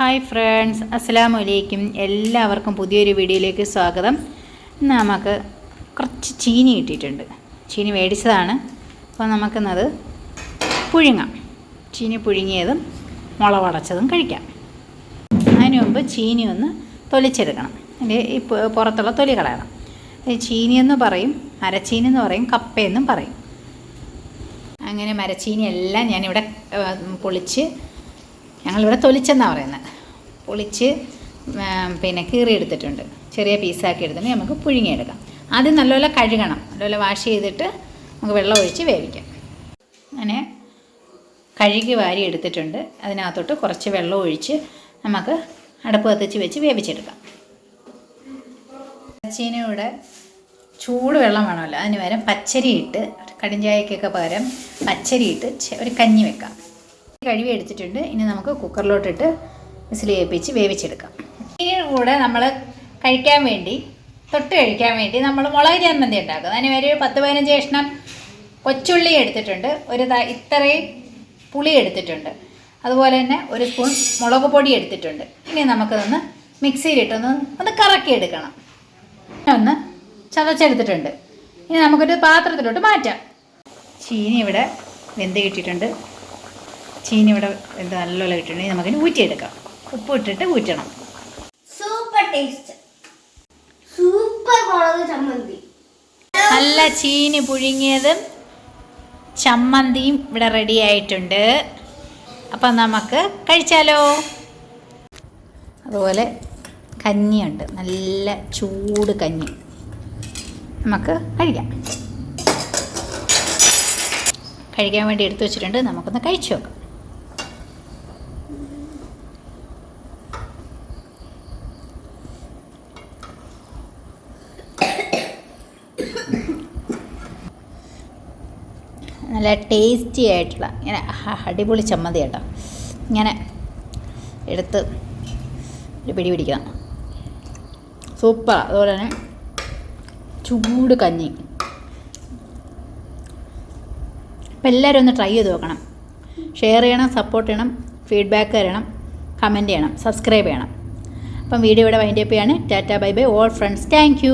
Hi friends അസ്സലാമു അലൈക്കും എല്ലാവർക്കും പുതിയൊരു വീഡിയോയിലേക്ക് സ്വാഗതം. നമുക്ക് കുറച്ച് ചീനി കിട്ടിയിട്ടുണ്ട്. ചീനി മേടിച്ചതാണ്. അപ്പോൾ നമുക്കിന്നത് പുഴുങ്ങാം. ചീനി പുഴുങ്ങിയതും മുളവടച്ചതും കഴിക്കാം. അതിന് മുമ്പ് ചീനി ഒന്ന് തൊലിച്ചെടുക്കണം. അതിന്റെ ഈ പുറത്തുള്ള തൊലി കളയണം. ചീനി എന്ന് പറയും മരച്ചീനി എന്ന് പറയും കപ്പയെന്നും പറയും. അങ്ങനെ മരച്ചീനിയെല്ലാം ഞാനിവിടെ പൊളിച്ച് ഞങ്ങളിവിടെ തൊലിച്ചെന്നാണ് പറയുന്നത്. പൊളിച്ച് പിന്നെ കീറിയെടുത്തിട്ടുണ്ട്. ചെറിയ പീസാക്കി എടുത്തിട്ട് നമുക്ക് പുഴുങ്ങിയെടുക്കാം. ആദ്യം നല്ലപോലെ കഴുകണം. നല്ലപോലെ വാഷ് ചെയ്തിട്ട് നമുക്ക് വെള്ളം ഒഴിച്ച് വേവിക്കാം. അങ്ങനെ കഴുകി വാരി എടുത്തിട്ടുണ്ട്. അതിനകത്തോട്ട് കുറച്ച് വെള്ളം ഒഴിച്ച് നമുക്ക് അടപ്പ് കത്തിച്ച് വെച്ച് വേവിച്ചെടുക്കാം. പച്ചീനയുടെ ചൂട് വെള്ളം വേണമല്ലോ. അതിന് പകരം പച്ചരി ഇട്ട് കടിഞ്ചായക്കൊക്കെ പകരം പച്ചരി ഇട്ട് ഒരു കഞ്ഞി വെക്കാം. കഴുകി എടുത്തിട്ടുണ്ട്. ഇനി നമുക്ക് കുക്കറിലോട്ടിട്ട് വിസിൽ വേപ്പിച്ച് വേവിച്ചെടുക്കാം. ഇതിന് കൂടെ നമ്മൾ കഴിക്കാൻ വേണ്ടി തൊട്ട് കഴിക്കാൻ വേണ്ടി നമ്മൾ മുളക് ചമ്മന്തി ഉണ്ടാക്കും അതിന് ഒരു പത്ത് പതിനഞ്ച് കഷ്ണം കൊച്ചുള്ളി എടുത്തിട്ടുണ്ട്. ഒരു ഇത്രയും പുളി എടുത്തിട്ടുണ്ട്. അതുപോലെ തന്നെ ഒരു സ്പൂൺ മുളക് പൊടി എടുത്തിട്ടുണ്ട്. ഇനി നമുക്കതൊന്ന് മിക്സിയിലിട്ടൊന്ന് ഒന്ന് കറക്കി എടുക്കണം ഒന്ന് ചതച്ചെടുത്തിട്ടുണ്ട്. ഇനി നമുക്കൊരു പാത്രത്തിലോട്ട് മാറ്റാം. ചീനി ഇവിടെ വെന്ത് കിട്ടിയിട്ടുണ്ട്. ചീനി ഇവിടെ എന്ത് നല്ലോണം കിട്ടിയിട്ടുണ്ട് ഇനി നമുക്കിനി ഊറ്റിയെടുക്കാം. ഉപ്പ് ഇട്ടിട്ട് ഊറ്റണം. സൂപ്പർ ടേസ്റ്റ് സൂപ്പർ മുളക് ചമ്മന്തി. നല്ല ചീനി പുഴുങ്ങിയതും ചമ്മന്തിയും ഇവിടെ റെഡി ആയിട്ടുണ്ട്. അപ്പം നമുക്ക് കഴിച്ചാലോ? അതുപോലെ കഞ്ഞിയുണ്ട്. നല്ല ചൂട് കഞ്ഞി. നമുക്ക് കഴിക്കാം. കഴിക്കാൻ വേണ്ടി എടുത്തു വെച്ചിട്ടുണ്ട്. നമുക്കൊന്ന് കഴിച്ചു നോക്കാം. നല്ല ടേസ്റ്റി ആയിട്ടുള്ള ഇങ്ങനെ അടിപൊളി ചമ്മന്തി കേട്ടോ. ഇങ്ങനെ എടുത്ത് ഒരു പിടി പിടിക്കണം. സൂപ്പർ അതുപോലെ തന്നെ ചൂട് കഞ്ഞി. അപ്പം എല്ലാവരും ഒന്ന് ട്രൈ ചെയ്ത് നോക്കണം. ഷെയർ ചെയ്യണം സപ്പോർട്ട് ചെയ്യണം ഫീഡ്ബാക്ക് തരണം കമന്റ് ചെയ്യണം സബ്സ്ക്രൈബ് ചെയ്യണം. അപ്പം വീഡിയോ ഇവിടെ വൈൻഡപ്പ് ചെയ്യാണ്. Tata bye bye all friends thank